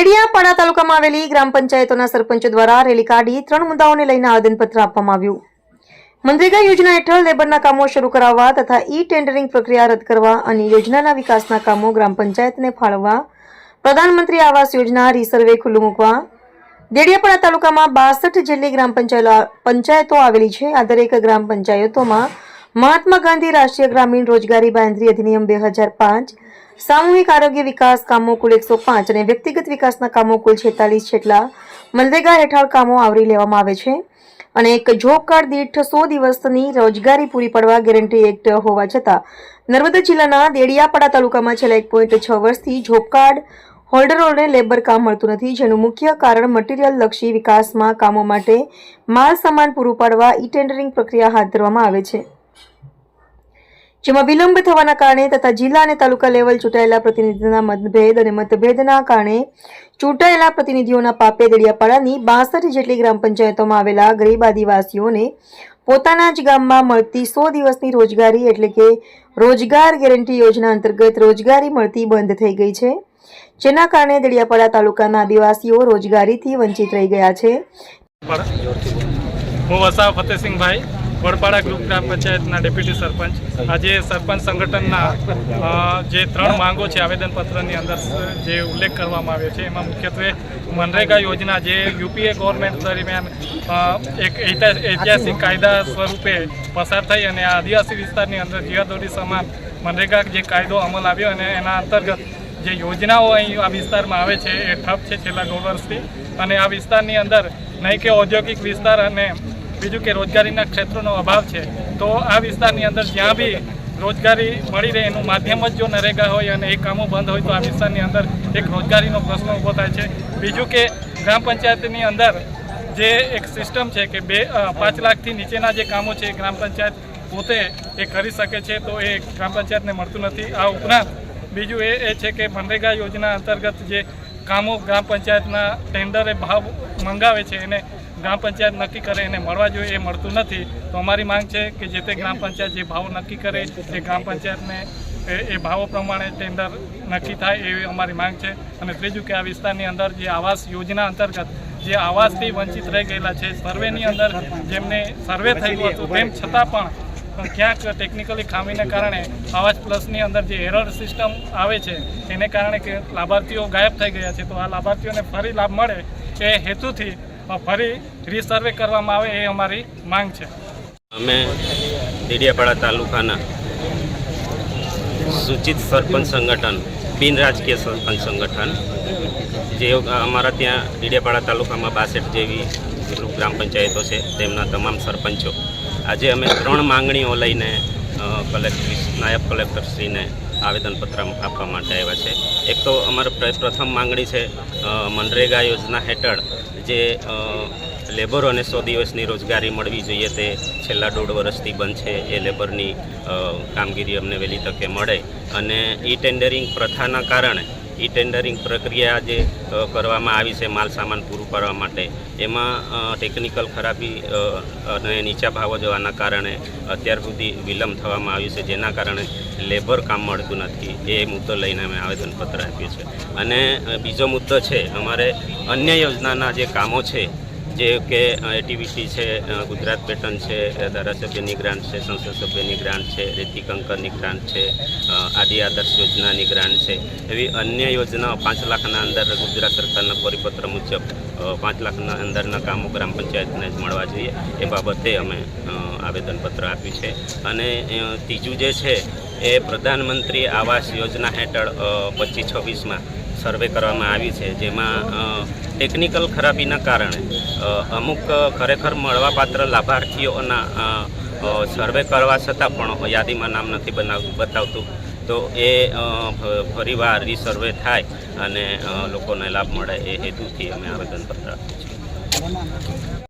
દેડિયાપાડા તાલુકામાં આવેલી ગ્રામ પંચાયતોના સરપંચો દ્વારા રેલી કાઢી ત્રણ મુદ્દાઓને લઈને આવેદનપત્ર આપવામાં આવ્યું. મનરેગા યોજના હેઠળ લેબરના કામો શરૂ કરાવવા તથા ઈ ટેન્ડરિંગ પ્રક્રિયા રદ કરવા અને યોજનાના વિકાસના કામો ગ્રામ પંચાયતને ફાળવવા, પ્રધાનમંત્રી આવાસ યોજના, રીસર્વે ખુલ્લું મૂકવા દેડિયાપાડા તાલુકામાં બાસઠ જેટલી ગ્રામ પંચાયતો પંચાયતો આવેલી છે. આ દરેક ગ્રામ પંચાયતોમાં મહાત્મા ગાંધી રાષ્ટ્રીય ગ્રામીણ રોજગારી બાંધરી અધિનિયમ બે હજાર પાંચ સામૂહિક આરોગ્ય વિકાસ કામો કુલ એકસો પાંચ અને વ્યક્તિગત વિકાસના કામો કુલ છેતાલીસ જેટલા મનરેગા હેઠળ કામો આવરી લેવામાં આવે છે. અને એક જોબ કાર્ડ દીઠ સો દિવસની રોજગારી પૂરી પાડવા ગેરંટી એક્ટ હોવા છતાં નર્મદા જિલ્લાના દેડિયાપાડા તાલુકામાં છેલ્લા એક પોઈન્ટ છ વર્ષથી જોબ કાર્ડ હોલ્ડરોને લેબર કામ મળતું નથી, જેનું મુખ્ય કારણ મટીરિયલ લક્ષી વિકાસમાં કામો માટે માલ સામાન પૂરું પાડવા ઈ ટેન્ડરિંગ પ્રક્રિયા હાથ ધરવામાં આવે છે. જેમાં વિલંબ થવાના કારણે તથા જિલ્લા અને તાલુકા લેવલ ચૂંટાયેલા પ્રતિનિધિના મતભેદ અને મતભેદના કારણે ચૂંટાયેલા પ્રતિનિધિઓના પાપે દેડિયાપાડાની બાસઠ જેટલી ગ્રામ પંચાયતોમાં આવેલા ગરીબ આદિવાસીઓને પોતાના જ ગામમાં મળતી સો દિવસની રોજગારી એટલે કે રોજગાર ગેરંટી યોજના અંતર્ગત રોજગારી મળતી બંધ થઈ ગઈ છે. જેના કારણે દેડિયાપાડા તાલુકાના આદિવાસીઓ રોજગારીથી વંચિત રહી ગયા છે. હું વસા ફતેસિંહભાઈ વડપાડા ગ્રુપ ગ્રામ પંચાયતના ડેપ્યુટી સરપંચ. આજે સરપંચ સંગઠનના જે ત્રણ માંગો છે આવેદનપત્રની અંદર, જે ઉલ્લેખ કરવામાં આવ્યો છે, એમાં મુખ્યત્વે મનરેગા યોજના જે યુપીએ ગવર્મેન્ટ દરમિયાન એક ઐતિહાસિક કાયદા સ્વરૂપે પસાર થઈ અને આદિવાસી વિસ્તારની અંદર જીવાદોરી સમાન મનરેગા જે કાયદો અમલ આવ્યો અને એના અંતર્ગત જે યોજનાઓ અહીં આ વિસ્તારમાં આવે છે એ ઠપ છે છેલ્લા દોઢ વર્ષથી. અને આ વિસ્તારની અંદર નહીં કે ઔદ્યોગિક વિસ્તાર અને બીજું કે રોજગારીના ક્ષેત્રોનો અભાવ છે, તો આ વિસ્તારની અંદર જ્યાં બી રોજગારી મળી રહે એનું માધ્યમ જ જો નરેગા હોય અને એ કામો બંધ હોય તો આ વિસ્તારની અંદર એક રોજગારીનો પ્રશ્ન ઊભો થાય છે. બીજું કે ગ્રામ પંચાયતની અંદર જે એક સિસ્ટમ છે કે બે પાંચ લાખથી નીચેના જે કામો છે ગ્રામ પંચાયત પોતે એ કરી શકે છે, તો એ ગ્રામ પંચાયતને મળતું નથી. આ ઉપરાંત બીજું એ એ છે કે મનરેગા યોજના અંતર્ગત જે કામો ગ્રામ પંચાયતના ટેન્ડરે ભાવ મંગાવે છે, એને ગ્રામ પંચાયત નક્કી કરે એને મળવા જોઈએ, એ મળતું નથી, તો અમારી માંગ છે કે જે તે ગ્રામ પંચાયત જે ભાવ નક્કી કરે, એ ગ્રામ પંચાયતને એ ભાવો પ્રમાણે ટેન્ડર નક્કી થાય એવી અમારી માંગ છે. અને ત્રીજું કે આ વિસ્તારની અંદર જે આવાસ યોજના અંતર્ગત જે આવાસથી વંચિત રહી ગયેલા છે, સર્વેની અંદર જેમને સર્વે થયું હતું, તેમ છતાં પણ ક્યાંક ટેકનિકલી ખામીને કારણે આવાસ પ્લસની અંદર જે એરર સિસ્ટમ આવે છે, એને કારણે કે લાભાર્થીઓ ગાયબ થઈ ગયા છે, તો આ લાભાર્થીઓને ફરી લાભ મળે એ હેતુથી ફરી રીસર્વે કરવામાં આવે એ અમારી માંગ છે. અમે ડેડિયાપાડા તાલુકાના સૂચિત સરપંચ સંગઠન, બિન રાજકીય સરપંચ સંગઠન, જે અમારા ત્યાં ડેડિયાપાડા તાલુકામાં બાસઠ જેવી ગ્રામ પંચાયતો છે, તેમના તમામ સરપંચો. આજે અમે ત્રણ માંગણીઓ લઈને કલેક્ટર, નાયબ કલેક્ટરશ્રીને આવેદનપત્ર આપવા માટે આવ્યા છે. એક તો અમારી પ્ર- પ્રથમ માંગણી છે મનરેગા યોજના હેઠળ જે લેબરોને સો દિવસની રોજગારી મળવી જોઈએ તે છેલ્લા દોઢ વર્ષથી બંધ છે. એ લેબરની કામગીરી અમને વહેલી તકે મળે. અને ઈ ટેન્ડરિંગ પ્રથાના કારણે ઈ ટેન્ડરિંગ પ્રક્રિયા જે કરવામાં આવી છે માલ સામાન પૂરું પાડવા માટે, એમાં ટેકનિકલ ખરાબી અને નીચા ભાવો જવાના કારણે અત્યાર સુધી વિલંબ થવામાં આવ્યું છે, જેના કારણે લેબર કામ મળતું નથી, એ મુદ્દો લઈને અમે આવેદનપત્ર આપ્યું છે. અને બીજો મુદ્દો છે, અમારે અન્ય યોજનાના જે કામો છે જે કે એટીવીટી છે ગુજરાત પેટર્ન છે ધારાસભ્યની ગ્રાન્ટ છે, સંસદ સભ્યની ગ્રાન્ટ છે રેતી કંકરની ગ્રાન્ટ છે આદિ આદર્શ યોજનાની ગ્રાન્ટ છે. એવી અન્ય યોજનાઓ પાંચ લાખના અંદર ગુજરાત સરકારના પરિપત્ર મુજબ પાંચ લાખના અંદરના કામો ગ્રામ પંચાયતને જ મળવા જોઈએ. એ બાબતે અમે આવેદનપત્ર આપ્યું છે. અને ત્રીજું જે છે, એ પ્રધાનમંત્રી આવાસ યોજના હેઠળ પચીસ છવ્વીસમાં સર્વે કરવામાં આવી છે, જેમાં ટેકનિકલ ખરાબીના કારણે અમુક ખરેખર મળવાપાત્ર લાભાર્થીઓના સર્વે કરવા છતાં પણ યાદીમાં નામ નથી બનાવ, બતાવતું. તો એ ફરીવાર રીસર્વે થાય અને લોકોને લાભ મળે એ હેતુથી અમે આવેદનપત્ર આપીએ છે.